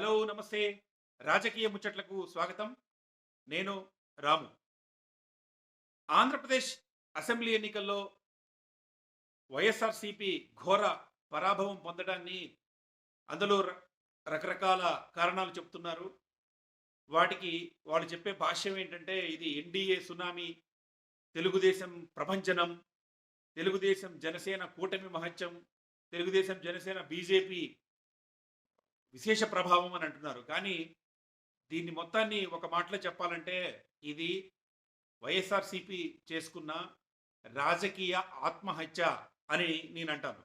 Hello నమస్తే. రాజకీయ ముచ్చట్లకు స్వాగతం. నేను రాము. ఆంధ్రప్రదేశ్ అసెంబ్లీ ఎన్నికల్లో వైఎస్ఆర్సిపి ఘోర పరాభవం పొందడాన్ని అందులో రకరకాల కారణాలు చెప్తున్నారు. వాటికి వాళ్ళు చెప్పే భాష్యం ఏంటంటే ఇది ఎన్డీఏ సునామీ తెలుగుదేశం ప్రభంజనం తెలుగుదేశం జనసేన కూటమి మహత్యం తెలుగుదేశం జనసేన బీజేపీ విశేష ప్రభావం అని అంటున్నారు. కానీ దీన్ని మొత్తాన్ని ఒక మాటలో చెప్పాలంటే ఇది వైఎస్ఆర్సిపి చేసుకున్న రాజకీయ ఆత్మహత్య అని నేను అంటాను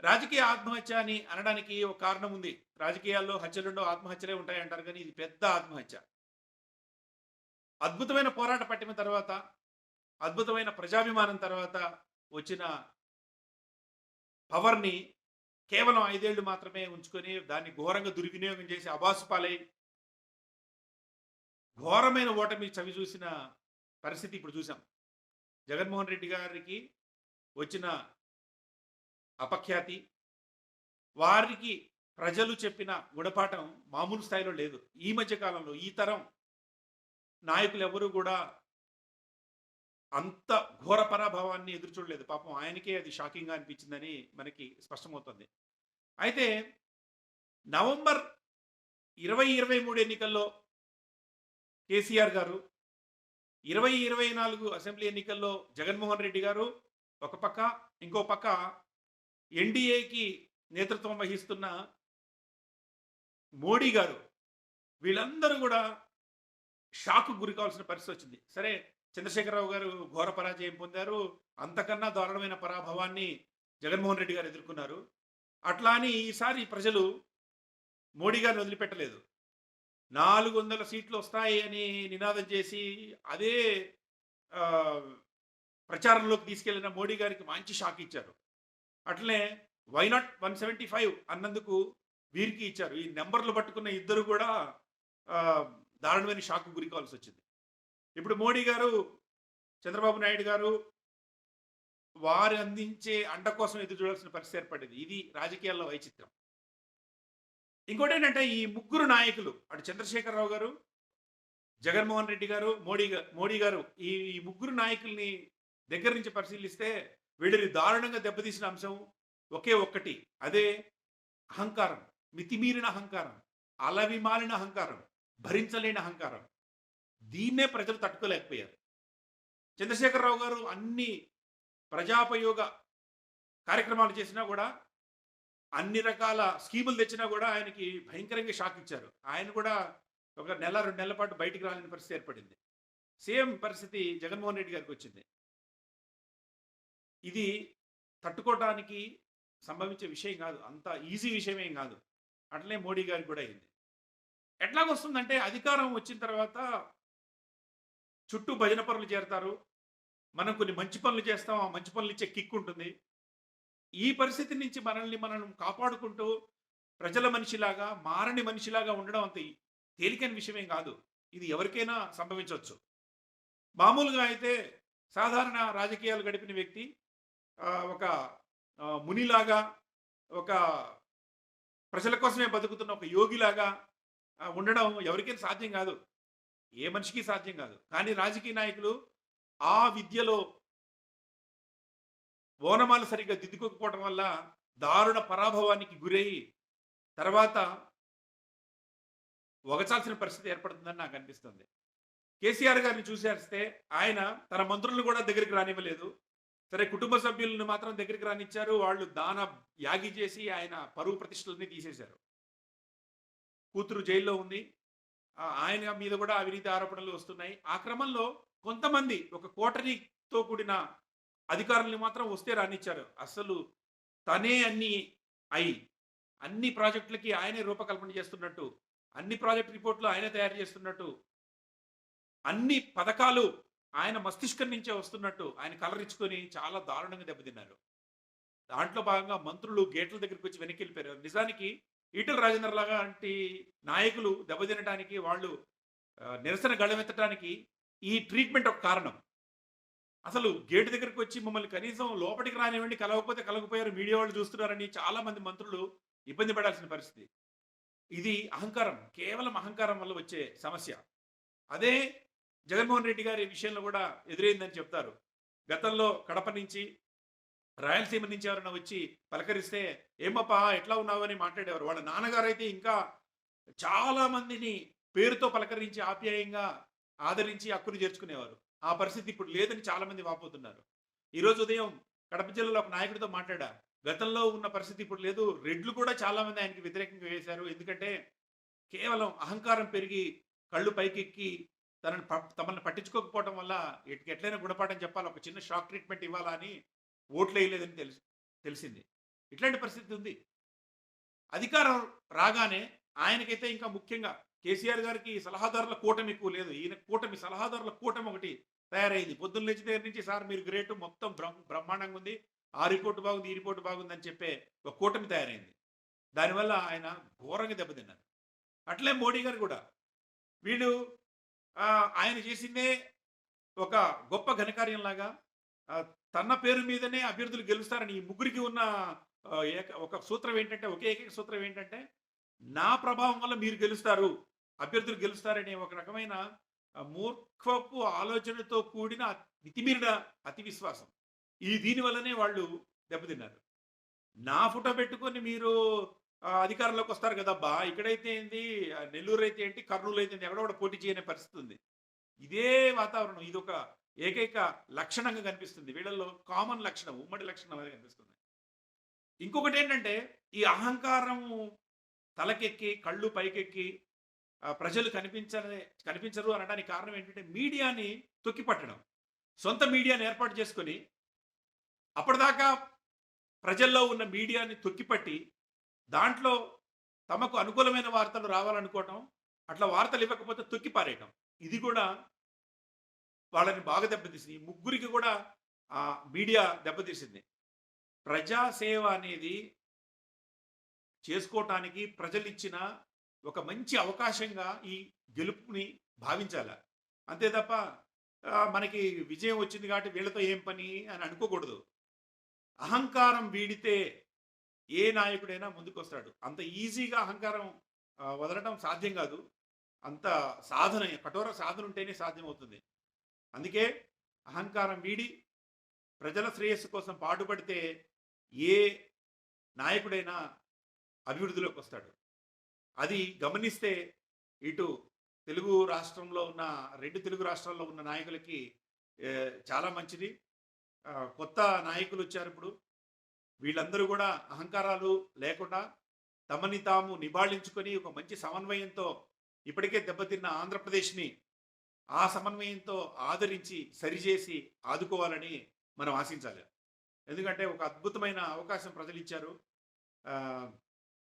రాజకీయ ఆత్మహత్య అని అనడానికి ఒక కారణం ఉంది. రాజకీయాల్లో హత్యలుండో ఆత్మహత్యలే ఉంటాయి అంటారు కానీ ఇది పెద్ద ఆత్మహత్య. అద్భుతమైన పోరాట పట్టిన తర్వాత అద్భుతమైన ప్రజాభిమానం తర్వాత వచ్చిన పవర్ని కేవలం ఐదేళ్ళు మాత్రమే ఉంచుకొని దాన్ని ఘోరంగా దుర్వినియోగం చేసి అబాసు పాలై ఘోరమైన ఓటమి చవి చూసిన పరిస్థితి ఇప్పుడు చూసాం. జగన్మోహన్ రెడ్డి గారికి వచ్చిన అపఖ్యాతి వారికి ప్రజలు చెప్పిన గుణపాఠం మామూలు స్థాయిలో లేదు. ఈ మధ్య కాలంలో ఈ తరం నాయకులు ఎవరు కూడా అంత ఘోర పరాభవాన్ని ఎదురు చూడలేదు. పాపం ఆయనకే అది షాకింగ్గా అనిపించిందని మనకి స్పష్టమవుతుంది. అయితే నవంబర్ ఇరవై ఇరవై మూడు ఎన్నికల్లో కేసీఆర్ గారు ఇరవై ఇరవై నాలుగు అసెంబ్లీ ఎన్నికల్లో జగన్మోహన్ రెడ్డి గారు ఒక పక్క ఇంకో పక్క ఎన్డీఏకి నేతృత్వం వహిస్తున్న మోడీ గారు వీళ్ళందరూ కూడా షాక్ గురి కావాల్సిన పరిస్థితి వచ్చింది. సరే చంద్రశేఖరరావు గారు ఘోర పరాజయం పొందారు. అంతకన్నా దారుణమైన పరాభవాన్ని జగన్మోహన్ రెడ్డి గారు ఎదుర్కొన్నారు. అట్లా అని ఈసారి ప్రజలు మోడీ గారిని వదిలిపెట్టలేదు. నాలుగు వందల సీట్లు వస్తాయి అని నినాదం చేసి అదే ప్రచారంలోకి తీసుకెళ్ళిన మోడీ గారికి మంచి షాక్ ఇచ్చారు. అట్లనే why not one seventy five అన్నందుకు వీరికి ఇచ్చారు. ఈ నెంబర్లు పట్టుకున్న ఇద్దరు కూడా దారుణమైన షాక్ గురి కావాల్సి వచ్చింది. ఇప్పుడు మోడీ గారు చంద్రబాబు నాయుడు గారు వారు అందించే అండ కోసం ఎదురు చూడాల్సిన పరిస్థితి ఏర్పడింది. ఇది రాజకీయాల్లో వైచిత్రం. ఇంకోటి ఏంటంటే ఈ ముగ్గురు నాయకులు అటు చంద్రశేఖరరావు గారు జగన్మోహన్ రెడ్డి గారు మోడీ గారు మోడీ గారు ఈ ఈ ముగ్గురు నాయకుల్ని దగ్గర నుంచి పరిశీలిస్తే వీళ్ళని దారుణంగా దెబ్బతీసిన అంశం ఒకే ఒక్కటి. అదే అహంకారం. మితిమీరిన అహంకారం. అలవిమాలిన అహంకారం. భరించలేని అహంకారం. దీన్నే ప్రజలు తట్టుకోలేకపోయారు. చంద్రశేఖరరావు గారు అన్ని ప్రజాపయోగ కార్యక్రమాలు చేసినా కూడా అన్ని రకాల స్కీములు తెచ్చినా కూడా ఆయనకి భయంకరంగా షాక్ ఇచ్చారు. ఆయన కూడా ఒక నెల రెండు నెలల పాటు బయటికి రాలేని పరిస్థితి ఏర్పడింది. సేమ్ పరిస్థితి జగన్మోహన్ రెడ్డి గారికి వచ్చింది. ఇది తట్టుకోవడానికి సంభవించే విషయం కాదు. అంత ఈజీ విషయమేం కాదు. అట్లనే మోడీ గారికి కూడా అయింది. ఎట్లాగొస్తుందంటే అధికారం వచ్చిన తర్వాత చుట్టూ భజన పనులు చేరతారు. మనం కొన్ని మంచి పనులు చేస్తాం ఆ మంచి పనులు ఇచ్చే కిక్ ఉంటుంది. ఈ పరిస్థితి నుంచి మనల్ని మనం కాపాడుకుంటూ ప్రజల మనిషిలాగా మారని మనిషిలాగా ఉండడం అంత తేలికైన విషయమేం కాదు. ఇది ఎవరికైనా సంభవించవచ్చు. మామూలుగా అయితే సాధారణ రాజకీయాలు గడిపిన వ్యక్తి ఒక మునిలాగా ఒక ప్రజల కోసమే బతుకుతున్న ఒక యోగిలాగా ఉండడం ఎవరికైనా సాధ్యం కాదు. ఏ మనిషికి సాధ్యం కాదు. కానీ రాజకీయ నాయకులు ఆ విద్యలో ఓనమాలు సరిగ్గా దిద్దుకోకపోవడం వల్ల దారుణ పరాభవానికి గురయ్యి తర్వాత ఒగచాల్సిన పరిస్థితి ఏర్పడుతుందని నాకు అనిపిస్తుంది. కేసీఆర్ గారిని చూసేస్తే ఆయన తన మంత్రులను కూడా దగ్గరికి రానివ్వలేదు. సరే కుటుంబ సభ్యులను మాత్రం దగ్గరికి రానిచ్చారు. వాళ్ళు దాన యాగి చేసి ఆయన పరువు ప్రతిష్టలని తీసేశారు. కూతురు జైల్లో ఉంది. ఆయన మీద కూడా అవినీతి ఆరోపణలు వస్తున్నాయి. ఆ క్రమంలో కొంతమంది ఒక కోటరీతో కూడిన అధికారుల్ని మాత్రం వస్తే రానిచ్చారు. అసలు తనే అన్ని అయి అన్ని ప్రాజెక్టులకి ఆయనే రూపకల్పన చేస్తున్నట్టు అన్ని ప్రాజెక్ట్ రిపోర్ట్లు ఆయనే తయారు చేస్తున్నట్టు అన్ని పథకాలు ఆయన మస్తిష్కం నుంచే వస్తున్నట్టు ఆయన కలరించుకొని చాలా దారుణంగా దెబ్బతిన్నారు. దాంట్లో భాగంగా మంత్రులు గేట్ల దగ్గరికి వచ్చి వెనక్కి వెళ్ళిపోయారు. నిజానికి ఈటల రాజేందర్ లాగా వంటి నాయకులు దెబ్బతినడానికి వాళ్ళు నిరసన గళమెత్తడానికి ఈ ట్రీట్మెంట్ ఒక కారణం. అసలు గేటు దగ్గరికి వచ్చి మమ్మల్ని కనీసం లోపలికి రానివ్వండి కలవకపోతే కలగపోయారు మీడియా వాళ్ళు చూస్తున్నారని చాలా మంది మంత్రులు ఇబ్బంది పడాల్సిన పరిస్థితి. ఇది అహంకారం కేవలం అహంకారం వల్ల వచ్చే సమస్య. అదే జగన్మోహన్ రెడ్డి గారి విషయంలో కూడా ఎదురైందని చెప్తారు. గతంలో కడప నుంచి రాయలసీమ నుంచి ఎవరైనా వచ్చి పలకరిస్తే ఏమప్పా ఎట్లా ఉన్నావు? అని మాట్లాడేవారు. వాళ్ళ నాన్నగారు అయితే ఇంకా చాలా మందిని పేరుతో పలకరించి ఆప్యాయంగా ఆదరించి హక్కును చేర్చుకునేవారు. ఆ పరిస్థితి ఇప్పుడు లేదని చాలా మంది వాపోతున్నారు ఈరోజు ఉదయం కడప జిల్లాలో ఒక నాయకుడితో మాట్లాడా గతంలో ఉన్న పరిస్థితి ఇప్పుడు లేదు. రెడ్లు కూడా చాలా మంది ఆయనకి వ్యతిరేకంగా వేశారు. ఎందుకంటే కేవలం అహంకారం పెరిగి కళ్ళు పైకెక్కి తనని ప- పట్టించుకోకపోవడం వల్ల ఎట్- ఎట్లయినా గుణపాఠం చెప్పాలి. ఒక చిన్న షాక్ ట్రీట్మెంట్ ఇవ్వాలా అని ఓట్లు వేయలేదని తెలిసి తెలిసింది. ఇట్లాంటి పరిస్థితి ఉంది. అధికారం రాగానే ఆయనకైతే ఇంకా ముఖ్యంగా కేసీఆర్ గారికి సలహాదారుల కూటమి ఎక్కువ లేదు. ఈయన కూటమి సలహాదారుల కూటమి ఒకటి తయారైంది. పొద్దున్న నుంచి దగ్గర నుంచి సార్ మీరు గ్రేట్ మొత్తం బ్రహ్మాండంగా ఉంది. ఆ రిపోర్ట్ బాగుంది ఈ రిపోర్ట్ బాగుంది అని చెప్పే ఒక కూటమి తయారైంది. దానివల్ల ఆయన ఘోరంగా దెబ్బతిన్నారు. అట్లే మోడీ గారు కూడా. వీళ్ళు ఆయన చేసిందే ఒక గొప్ప ఘనకార్యంలాగా తన పేరు మీదనే అభ్యర్థులు గెలుస్తారని ఈ ముగ్గురికి ఉన్న ఏక- ఒక సూత్రం ఏంటంటే ఒకే ఏకైక సూత్రం ఏంటంటే నా ప్రభావం వల్ల మీరు గెలుస్తారు అభ్యర్థులు గెలుస్తారనే ఒక రకమైన మూర్ఖపు ఆలోచనతో కూడిన మితిమీరిన అతి విశ్వాసం ఈ దీని వల్లనే వాళ్ళు దెబ్బతిన్నారు. నా ఫోటో పెట్టుకొని మీరు అధికారంలోకి వస్తారు కదా బా ఇక్కడైతే ఏంది నెల్లూరు అయితే ఏంటి కర్నూలు అయితే ఏంటి ఎక్కడో కూడా పోటీ చేయనే పరిస్థితి ఉంది. ఇదే వాతావరణం ఇది ఒక ఏకైక లక్షణంగా కనిపిస్తుంది. వీళ్ళల్లో కామన్ లక్షణం ఉమ్మడి లక్షణం అనేది కనిపిస్తుంది. ఇంకొకటి ఏంటంటే ఈ అహంకారం తలకెక్కి కళ్ళు పైకెక్కి ప్రజలు కనిపించని కనిపించరు అనడానికి కారణం ఏంటంటే మీడియాని తొక్కిపట్టడం సొంత మీడియాని ఏర్పాటు చేసుకొని అప్పటిదాకా ప్రజల్లో ఉన్న మీడియాని తొక్కిపట్టి దాంట్లో తమకు అనుకూలమైన వార్తలు రావాలనుకోవటం అట్లా వార్తలు ఇవ్వకపోతే తొక్కిపారేయటం ఇది కూడా వాళ్ళని బాగా దెబ్బతీసింది. ఈ ముగ్గురికి కూడా ఆ మీడియా దెబ్బతీసింది. ప్రజాసేవ అనేది చేసుకోవటానికి ప్రజలు ఇచ్చిన ఒక మంచి అవకాశంగా ఈ గెలుపుని భావించాలి. అంతే తప్ప మనకి విజయం వచ్చింది కాబట్టి వీళ్ళతో ఏం పని అని అనుకోకూడదు. అహంకారం వీడితే ఏ నాయకుడైనా ముందుకు వస్తాడు అంత ఈజీగా అహంకారం వదలడం సాధ్యం కాదు. అంత సాధన కఠోర సాధన ఉంటేనే సాధ్యమవుతుంది. అందుకే అహంకారం వీడి ప్రజల శ్రేయస్సు కోసం పాటుపడితే ఏ నాయకుడైనా అభివృద్ధిలోకి వస్తాడు. అది గమనిస్తే ఇటు తెలుగు రాష్ట్రంలో ఉన్న రెండు తెలుగు రాష్ట్రాల్లో ఉన్న నాయకులకి చాలా మంచిది. కొత్త నాయకులు వచ్చారు ఇప్పుడు. వీళ్ళందరూ కూడా అహంకారాలు లేకుండా తమని తాము నిబాళించుకొని ఒక మంచి సమన్వయంతో ఇప్పటికే దెబ్బతిన్న ఆంధ్రప్రదేశ్ని ఆ సమన్వయంతో ఆదరించి సరిచేసి ఆదుకోవాలని మనం ఆశించాలి. ఎందుకంటే ఒక అద్భుతమైన అవకాశం ప్రజలు ఇచ్చారు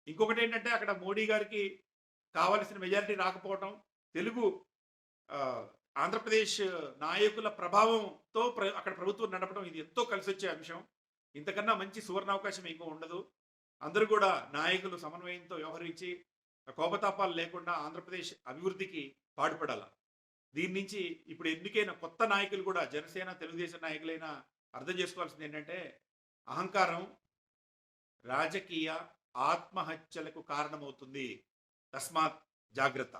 ఇంకొకటి ఏంటంటే అక్కడ మోడీ గారికి కావలసిన మెజారిటీ రాకపోవటం తెలుగు ఆంధ్రప్రదేశ్ నాయకుల ప్రభావంతో ప్ర- అక్కడ ప్రభుత్వం నడపడం ఇది ఎంతో కలిసి వచ్చే అంశం. ఇంతకన్నా మంచి సువర్ణావకాశం ఇంకో ఉండదు. అందరూ కూడా నాయకులు సమన్వయంతో వ్యవహరించి కోపతాపాలు లేకుండా ఆంధ్రప్రదేశ్ అభివృద్ధికి పాటుపడాలి. దీని నుంచి ఇప్పుడు ఎన్నికైన కొత్త నాయకులు కూడా జనసేన తెలుగుదేశం నాయకులైనా అర్థం చేసుకోవాల్సింది ఏంటంటే అహంకారం రాజకీయ ఆత్మహత్యలకు కారణమవుతుంది. తస్మాత్ జాగ్రత్త.